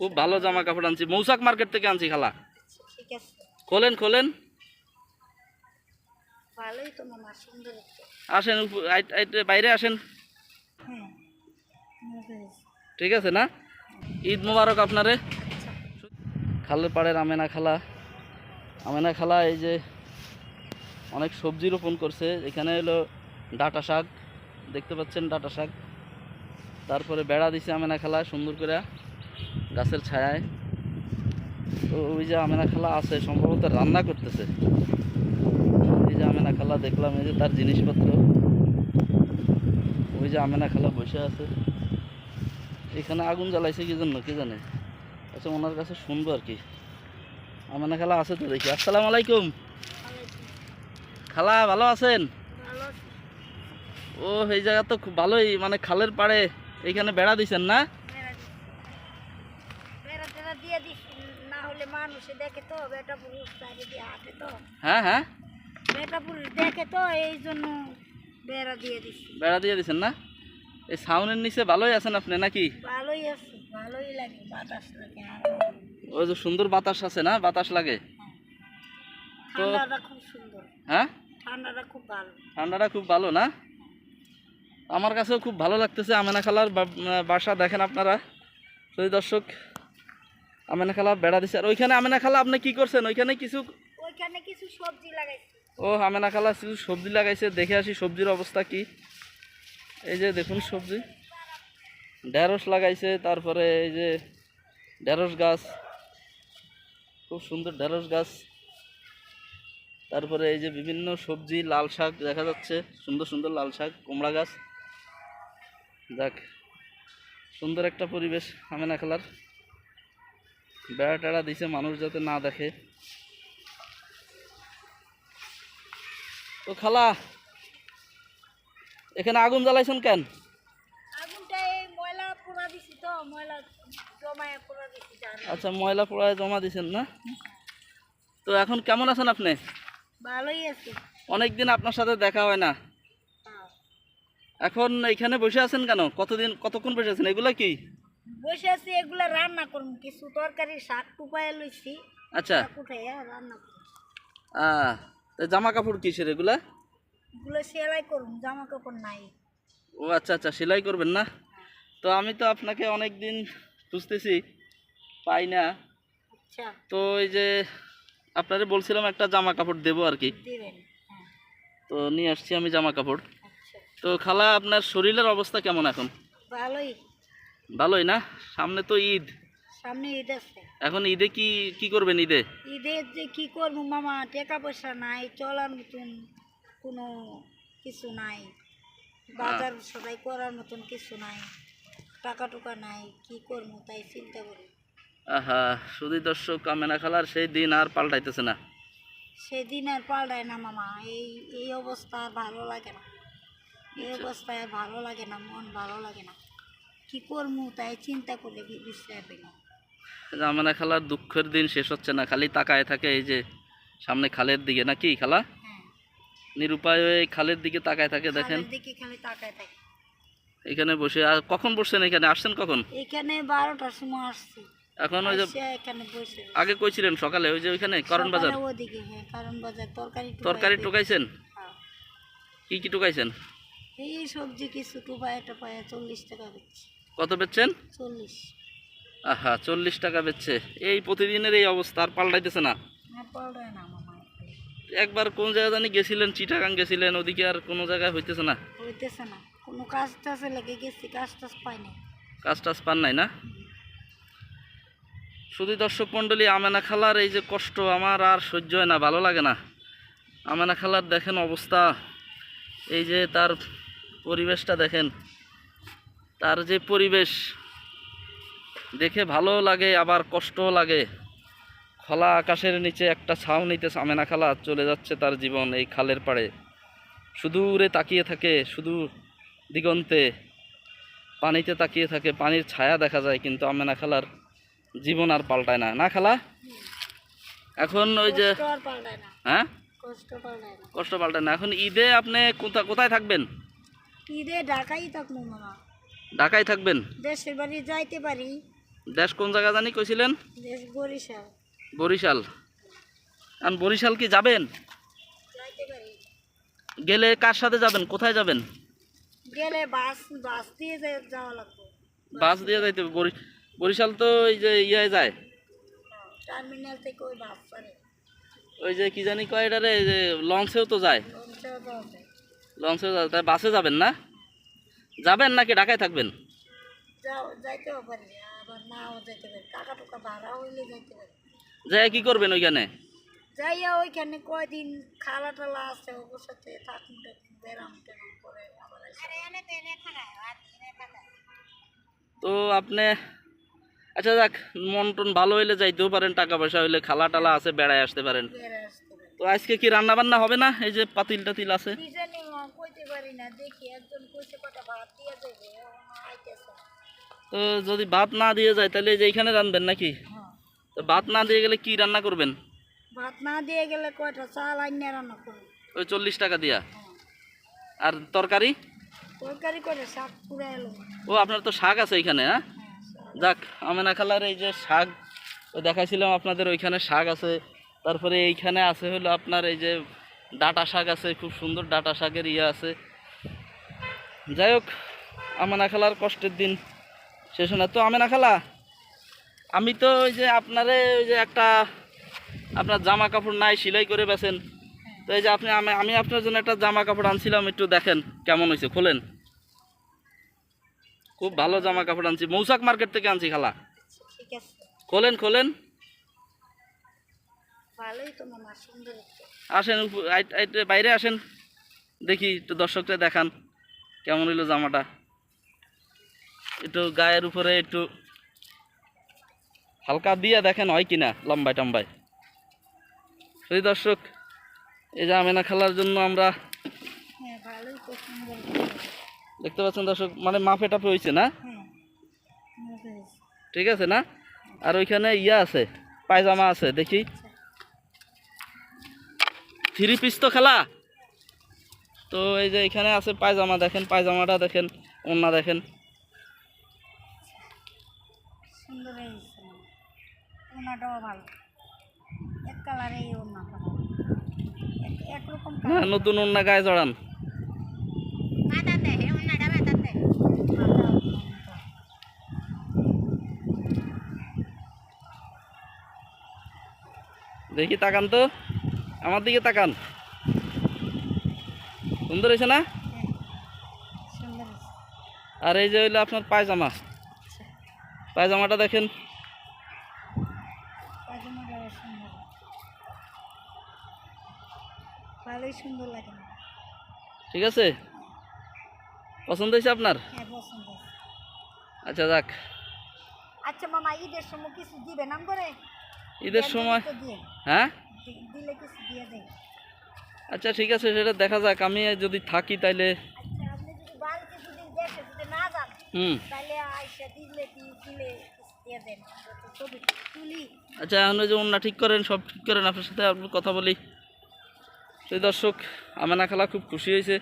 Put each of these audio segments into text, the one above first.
খুব ভালো জামা কাপড় আনছি। মৌসাক মার্কেট থেকে আনছি খালা। ঠিক আছে। খোলেন খোলেন। আসেন বাইরে আসেন। হ্যাঁ। ঠিক আছে না? ঈদ মোবারক আপনারে। খালের পাড়ের আমেনা খালা। আমেনা খালা এই যে অনেক সবজি রোপণ করছে। এখানে হলো ডাটা শাক। দেখতে পাচ্ছেন ডাটা শাক। তারপরে বেড়া দিছে আমেনা খালা সুন্দর করে। গাছের ছায়ায়। তো ওই যে আমেনা খালা আছে, সম্ভবত রান্না করতেছে। এই যে আমেনা খালা দেখলাম, এই যে তার জিনিসপত্র। ওই যে আমেনা খালা বসে আছে। এখানে আগুন জ্বালাইছে কি জন্য, কে জানে? আচ্ছা ওনার কাছে শুনব আর কি। আমেনা খালা আছে তো দেখি। আসসালামু আলাইকুম। খালা, ভালো আছেন? ও, এই জায়গা তো খুব ভালোই মানে খালের পাড়ে। এইখানে বেড়া দিছেন না? না মানুষে দেখে তো বেটা পুরুষ সাইডে দিয়ে হাঁটে তো। হ্যাঁ হ্যাঁ। বেটা পুরুষ দেখে তো এই জন্য বেড়া দিয়ে দিস বেড়া দিয়ে দিছেন না? এই সাউনের নিচে ভালোই আছেন আপনি নাকি? ভালোই আছে ভালোই লাগে বাতাস লাগে ওই যে সুন্দর বাতাস আছে না বাতাস লাগে? ঠান্ডাটা খুব সুন্দর। হ্যাঁ? ঠান্ডাটা খুব ভালো। ঠান্ডাটা খুব ভালো না? আমার কাছেও খুব ভালো লাগতেছে আমেনা খালার বাসা দেখেন আপনারা। যদি দর্শক আমেনা খালা বেড়া দিছে। আর ওইখানে আমেনা খালা আপনি কি করছেন? ওইখানে কিছু ওইখানে কিছু সবজি লাগাইছে। ও আমেনা খালা কিছু সবজি লাগাইছে। দেখে আসি সবজির অবস্থা কি। এই যে দেখুন সবজি। ঢেঁড়স লাগাইছে তারপরে এই যে ঢেঁড়স গাছ। খুব সুন্দর ঢেঁড়স গাছ। তারপরে এই যে বিভিন্ন সবজি লাল শাক দেখা যাচ্ছে। সুন্দর সুন্দর লাল শাক কুমড়া গাছ। যাক সুন্দর একটা পরিবেশ আমেনা খেলার। বেড়া টেড়া দিছে মানুষ যাতে না দেখে। তো খালা এখানে আগুন জ্বালাইছেন কেন? আচ্ছা ময়লা পোড়ায় জমা দিছেন না? তো এখন কেমন আছেন আপনি? ভালোই আছে। অনেক দিন আপনার সাথে দেখা হয় না। হ্যাঁ। এখন এখানে বসে আছেন কেন? কতদিন কতক্ষণ বসে আছেন? এগুলো কি? বসে আছি এগুলা রান্না করুন কিছু তরকারি শাক টুপায় লইছি। আচ্ছা। উঠাইয়া রান্না করুন আহ, জামা কাপড় কিসের এগুলা? এগুলো সেলাই করুন জামা কাপড় নাই। ও আচ্ছা আচ্ছা সেলাই করবেন না? তো আমি তো আপনাকে অনেক দিন খুঁজতেছি পাই না। আচ্ছা। তো এই যে আপনারে বলছিলাম একটা জামা কাপড় দেবো আর কি। হ্যাঁ। তো নিয়ে আসছি আমি জামা কাপড় আচ্ছা। তো খালা আপনার শরীরের অবস্থা কেমন এখন? ভালোই। ভালোই না? সামনে তো ঈদ। সামনে ঈদ আছে। এখন ঈদে কি কি করবেন ঈদে? ঈদের যে কি করব মামা টাকা পয়সা নাই চলার মতন কোনো কিছু নাই। বাজার সবাই করার মতন কিছু নাই। টাকা টুকা নাই কি করব তাই চিন্তা করি। আহা শুধু দর্শক কামেনা খালার সেই দিন আর পাল্টাইতেছে না। সেদিন আর পাল্টায় না মামা। এই এই অবস্থা আর ভালো লাগে না। এই অবস্থায় আর ভালো লাগে না মন ভালো লাগে না। কি করব তাই চিন্তা করে বি- বিশ্রাম পাই না কামেনা খালার দুঃখের দিন শেষ হচ্ছে না খালি তাকায় থাকে এই যে সামনে খালের দিকে নাকি খালা? হ্যাঁ। নিরুপায় হয়ে খালের দিকে তাকায় থাকে দেখেন। এখানে বসে আর কখন বসছেন এখানে? আসছেন কখন? এখানে বারোটার সময় আসছি। এখন ওই যে আগে কইছিলেন সকালে ওই যে ওইখানে করণ বাজার? হ্যাঁ কারণ বাজার তরকারি। টোকাইছেন? হ্যাঁ। কি কি টোকাইছেন? এই সবজি কিছু টুপায় টুপায় চল্লিশ টাকা দিচ্ছি কত বেচছেন? চল্লিশ। আহা চল্লিশ টাকা বেচছে। এই প্রতিদিনের এই অবস্থা আর পাল্টাইতেছে না? না পাল্টায় না একবার কোন জায়গা জানি গেছিলেন চিটাগাং গেছিলেন ওদিকে আর কোনো জায়গায় হইতেছে না? হইতেছে না। কোনো কাজ টাজে লেগে গেছি কাজ টাজ পাই না কাজ টাজ পান নাই না? শুধু দর্শক মণ্ডলী আমেনা খালার এই যে কষ্ট আমার আর সহ্য হয় না ভালো লাগে না। আমেনা খালার দেখেন অবস্থা। এই যে তার পরিবেশটা দেখেন। তার যে পরিবেশ দেখে ভালো লাগে আবার কষ্টও লাগে। খোলা আকাশের নিচে একটা ছাউ নিতে আমেনা খালা চলে যাচ্ছে তার জীবন এই খালের পাড়ে। সুদূরে তাকিয়ে থাকে শুধু দিগন্তে। পানিতে তাকিয়ে থাকে পানির ছায়া দেখা যায় কিন্তু আমেনা খালার জীবন আর পাল্টায় না। না খালা? এখন ওই যে কষ্ট আর পাল্টায় না। হ্যাঁ? কষ্ট পাল্টায় না। এখন ঈদে আপনি কোথা- কোথায় থাকবেন? ঈদে ঢাকাই থাকব মামা ঢাকায় থাকবেন? দেশের বাড়ি যাইতে পারি। দেশ কোন জায়গা জানি কইছিলেন? দেশ বরিশাল। বরিশাল। আর বরিশাল কি যাবেন? যাইতে পারি। গেলে কার সাথে যাবেন? কোথায় যাবেন? গেলে বাস বাস দিয়ে যাওয়া লাগবে। বাস দিয়ে যাইতে হবে। বরিশাল তো এই যে ইয়ে যায়। টার্মিনাল থেকে ওই বাস ওই যে কি জানি কয় এটারে যে লঞ্চেও তো যায়। লঞ্চেও যাওয়া লঞ্চেও যায় বাসে যাবেন না? যাবেন নাকি ঢাকায় থাকবেন? যাও যাইতেও পারি আবার নাও যাইতে পারি টাকা টুকা ভাড়া হইলে যাইতে পারি। যাই কি করবেন ওইখানে? যাইয়া ওইখানে কয়দিন খালা টালা আছে ওর সাথে থাকুন বেরাম টেরাম করে আবার তো আপনি আচ্ছা যাক মন টন ভালো হইলে যাইতেও পারেন টাকা পয়সা হইলে খালা টালা আছে বেড়ায় আসতে পারেন। তো আজকে কি রান্না বান্না হবে না? এই যে পাতিল টাতিল আছে। পারি না দেখি একজন কইছে কটা ভাত দিয়ে দেবে আইতেছে। তো যদি ভাত না দিয়ে যায় তাহলে যে এইখানে রানবেন নাকি? হ্যাঁ। তো ভাত না দিয়ে গেলে কি রান্না করবেন? ভাত না দিয়ে গেলে কয়টা? চাল আইনে রান্না করব ওই চল্লিশ টাকা দিয়া? হ্যাঁ। আর তরকারি? তরকারি করে শাক পুরা এলো। ও আপনার তো শাক আছে এইখানে হ্যাঁ? হ্যাঁ যাক আমেনা খালার এই যে শাক ও দেখাইছিলাম আপনাদের ওইখানে শাক আছে তারপরে এইখানে আছে হলো আপনার এই যে ডাটা শাক আছে খুব সুন্দর ডাটা শাকের ইয়ে আছে। যাই হোক আমেনা খালার কষ্টের দিন শেষ না। তো আমেনা খালা আমি তো ওই যে আপনারে ওই যে একটা আপনার জামা কাপড় নাই সেলাই করে বেছেন। তো এই যে আপনি আমি আমি আপনার জন্য একটা জামা কাপড় আনছিলাম একটু দেখেন কেমন হয়েছে খোলেন। খুব ভালো জামা কাপড় আনছি। মৌসাক মার্কেট থেকে আনছি খালা। ঠিক খোলেন খোলেন। ভালোই তো মামা সুন্দর। আসেন বাইরে আসেন দেখি একটু দর্শকরা দেখান কেমন হইল জামাটা। একটু গায়ের উপরে একটু হালকা দিয়ে দেখেন হয় কিনা লম্বায় টম্বায়। সেই দর্শক এই যে আমেনা খেলার জন্য আমরা হ্যাঁ দেখতে পাচ্ছেন দর্শক মানে মাপে টাপে হয়েছে না? হ্যাঁ। ঠিক আছে না? আর ওইখানে ইয়া আছে পায়জামা আছে দেখি। থ্রি পিস তো খেলা। তো এই যে এখানে আছে পায়জামা দেখেন পায়জামাটা দেখেন ওন্না দেখেন। সুন্দর হয়েছে ওনাটাও এক কালারে এই ওনাটা এক- একরকম নতুন ওন্না গায়ে জড়ান। দেখি তাকান তো। আমার দিকে তাকান। সুন্দর হয়েছে না? আর এই যে হইল আপনার পায়জামা। আচ্ছা। পায়জামাটা দেখেন। ঠিক আছে? পছন্দ হয়েছে আপনার? হ্যাঁ। আচ্ছা যাক। আচ্ছা মামা ঈদের সময় কিছু দিবে নাম করে? ঈদের সময় হ্যাঁ? দিলে কিছু দিয়ে দেয় আচ্ছা ঠিক আছে সেটা দেখা যাক। আমি যদি থাকি তাইলে আচ্ছা হুম। আচ্ছা এখন যে অন্য ঠিক করেন সব ঠিক করেন আপনার সাথে আপনি কথা বলি। সেই দর্শক আমেনা খালা খুব খুশি হয়েছে।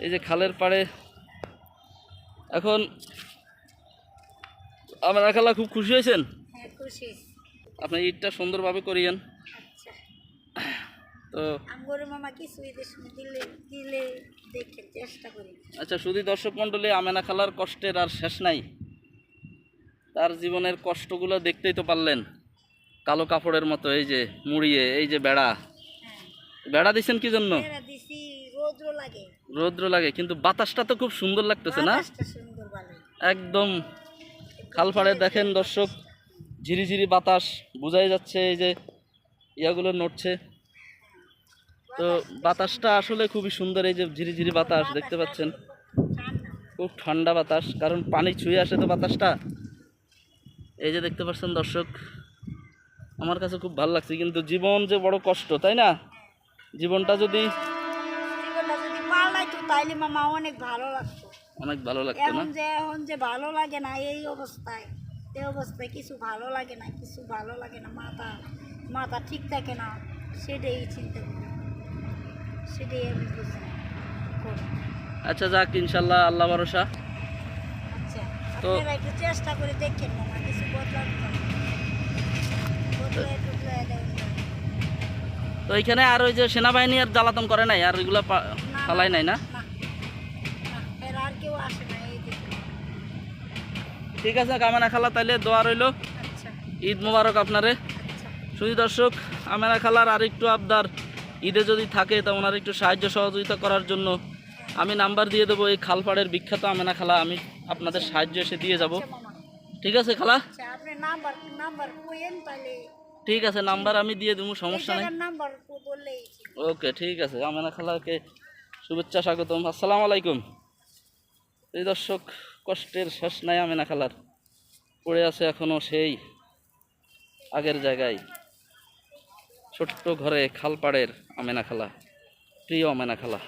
এই যে খালের পাড়ে এখন আমেনা খালা খুব খুশি হয়েছেন? হ্যাঁ আপনি ঈদটা সুন্দরভাবে করিয়েন। তো আচ্ছা শুধু দর্শক মণ্ডলী আমেনা খালার কষ্টের আর শেষ নাই। তার জীবনের কষ্টগুলো দেখতেই তো পারলেন। কালো কাপড়ের মতো এই যে মুড়িয়ে এই যে বেড়া। হ্যাঁ। বেড়া দিচ্ছেন কি জন্য? রৌদ্র লাগে। রৌদ্র লাগে কিন্তু বাতাসটা তো খুব সুন্দর লাগতেছে না? একদম খাল ফাড়ে দেখেন দর্শক ঝিরিঝিরি বাতাস বোঝাই যাচ্ছে এই যে ইয়াগুলো নড়ছে। তো বাতাসটা আসলে খুবই সুন্দর এই যে ঝিরিঝিরি বাতাস দেখতে পাচ্ছেন। খুব ঠান্ডা বাতাস কারণ পানি ছুঁয়ে আসে তো বাতাসটা। এই যে দেখতে পাচ্ছেন দর্শক আমার কাছে খুব ভালো লাগছে কিন্তু জীবন যে বড় কষ্ট তাই না? জীবনটা যদি তাইলে মামা অনেক ভালো লাগতো। অনেক ভালো লাগতো না? এখন যে এখন যে ভালো লাগে না এই অবস্থায় এই অবস্থায় কিছু ভালো লাগে না কিছু ভালো লাগে না মাথা মাথা ঠিক থাকে না সেটাই চিন্তা করি। সেটাই আমি বুঝি। আচ্ছা যাক ইনশাল্লাহ আল্লাহ ভরসা। আচ্ছা তো একটু চেষ্টা করে দেখেন কিছু তো এইখানে আর ওই যে সেনাবাহিনী আর জ্বালাতন করে নাই আর ওইগুলো ফালাই নাই না ঠিক আছে কামানা খালা তাইলে দোয়া রইল। আচ্ছা। ঈদ মোবারক আপনারে। শুধু দর্শক আমেনা খালার আর একটু আবদার। ঈদে যদি থাকে তা ওনার একটু সাহায্য সহযোগিতা করার জন্য আমি নাম্বার দিয়ে দেবো এই খালপাড়ের বিখ্যাত আমেনা খালা। আমি আপনাদের সাহায্য এসে দিয়ে যাব। ঠিক আছে খালা? আচ্ছা ঠিক আছে নাম্বার আমি দিয়ে দেবো সমস্যা নেই। ওকে ঠিক আছে আমেনা খালাকে শুভেচ্ছা স্বাগতম। আসসালামু আলাইকুম। এই দর্শক কষ্টের শেষ নাই আমেনা খালার। পড়ে আছে এখনও সেই আগের জায়গায়। ছোট্ট ঘরে খালপাড়ের আমেনা খালা প্রিয় আমেনা খালা।